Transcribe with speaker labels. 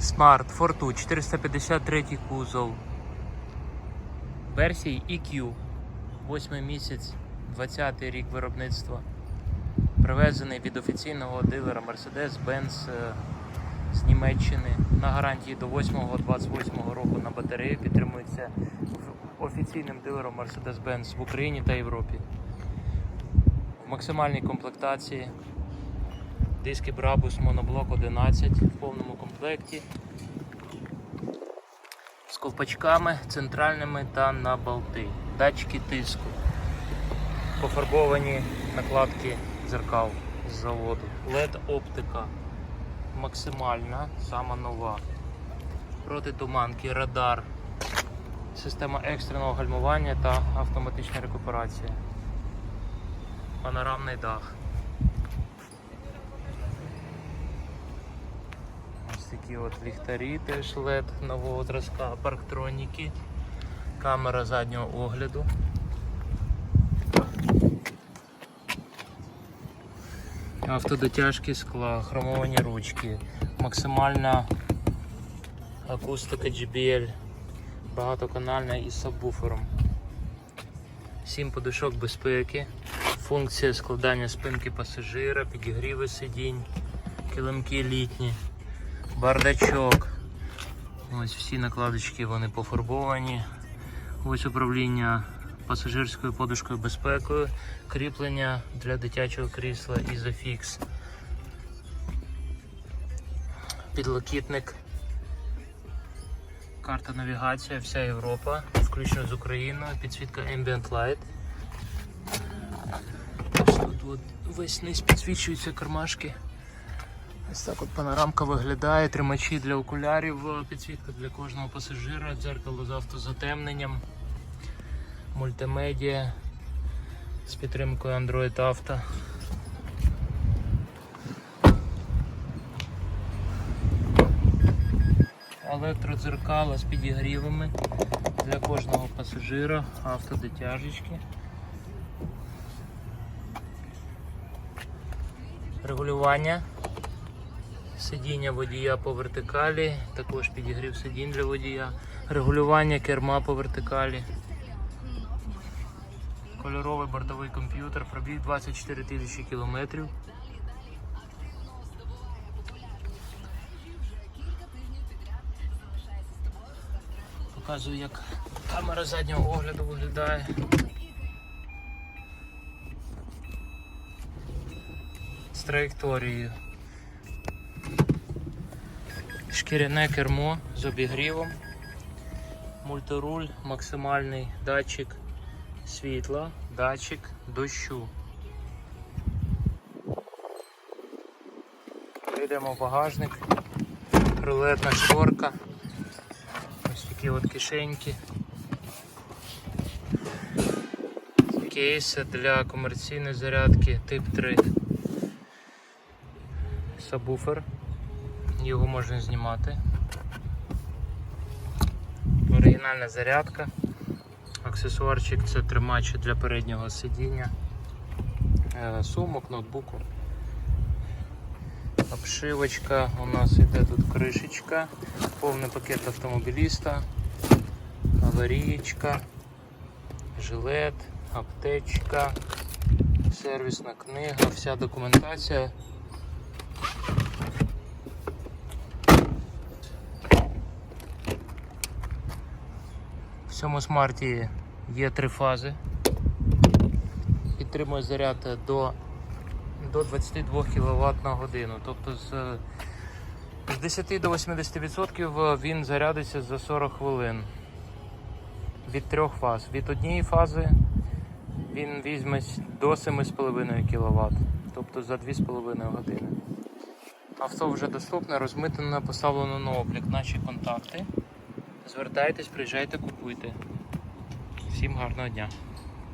Speaker 1: Smart Fortu 453 кузов. Версії EQ. 8 місяць, 20 рік виробництва. Привезений від офіційного дилера Mercedes-Benz е, з Німеччини на гарантії до 8-28 року на батарею підтримується офіційним дилером Mercedes-Benz в Україні та Європі. В максимальній комплектації диски Brabus моноблок 11 в повному комплекті з ковпачками центральними та на болти, датчики тиску, пофарбовані накладки дзеркал з заводу, LED оптика максимальна, сама нова. Протитуманки, радар, система екстреного гальмування та автоматична рекуперація. Панорамний дах. Такі от ліхтарі теж LED нового зразка, парктроніки, камера заднього огляду. Автодотяжки скла, хромовані ручки, максимальна акустика JBL, багатоканальна із сабвуфером. 7 подушок безпеки, функція складання спинки пасажира, підігріви сидінь, килимки літні, бардачок. Ось всі накладочки вони пофарбовані. Ось управління пасажирською подушкою безпекою, кріплення для дитячого крісла Isofix. Підлокітник. Карта навігація, вся Європа, включно з Україною, підсвітка Ambient Light. Ось тут от весь низ підсвічуються кармашки. Ось так от панорамка виглядає, тримачі для окулярів, е, підсвітка для кожного пасажира, дзеркало з автозатемненням, мультимедіа з підтримкою Android Auto. Електродзеркала з підігрівами для кожного пасажира, автодитяжечки. Регулювання сидіння водія по вертикалі, також підігрів сидінь для водія, регулювання керма по вертикалі. Кольоровий бортовий комп'ютер, пробіг 24 тисячі кілометрів. Показую, як камера заднього огляду виглядає. З траєкторією. Шкіряне кермо з обігрівом, мультируль, максимальний датчик світла, датчик дощу. Йдемо в багажник, рулетна шторка, ось такі от кишеньки. Кейс для комерційної зарядки тип 3. Сабвуфер. Його можна знімати. Оригінальна зарядка. Аксесуарчик це тримач для переднього сидіння, е, сумок, ноутбуку. Обшивочка, у нас йде тут кришечка, повний пакет автомобіліста, аварієчка, жилет, аптечка, сервісна книга, вся документація. Цьому смарті є три фази. Підтримує заряд до, до 22 кВт на годину. Тобто з, з 10 до 80% він зарядиться за 40 хвилин. Від трьох фаз. Від однієї фази він візьме до 7,5 кВт, тобто за 2,5 години. Авто вже доступне, розмитнено, поставлено на облік. Наші контакти. Звертайтесь, приїжджайте, купуйте. Всім гарного дня.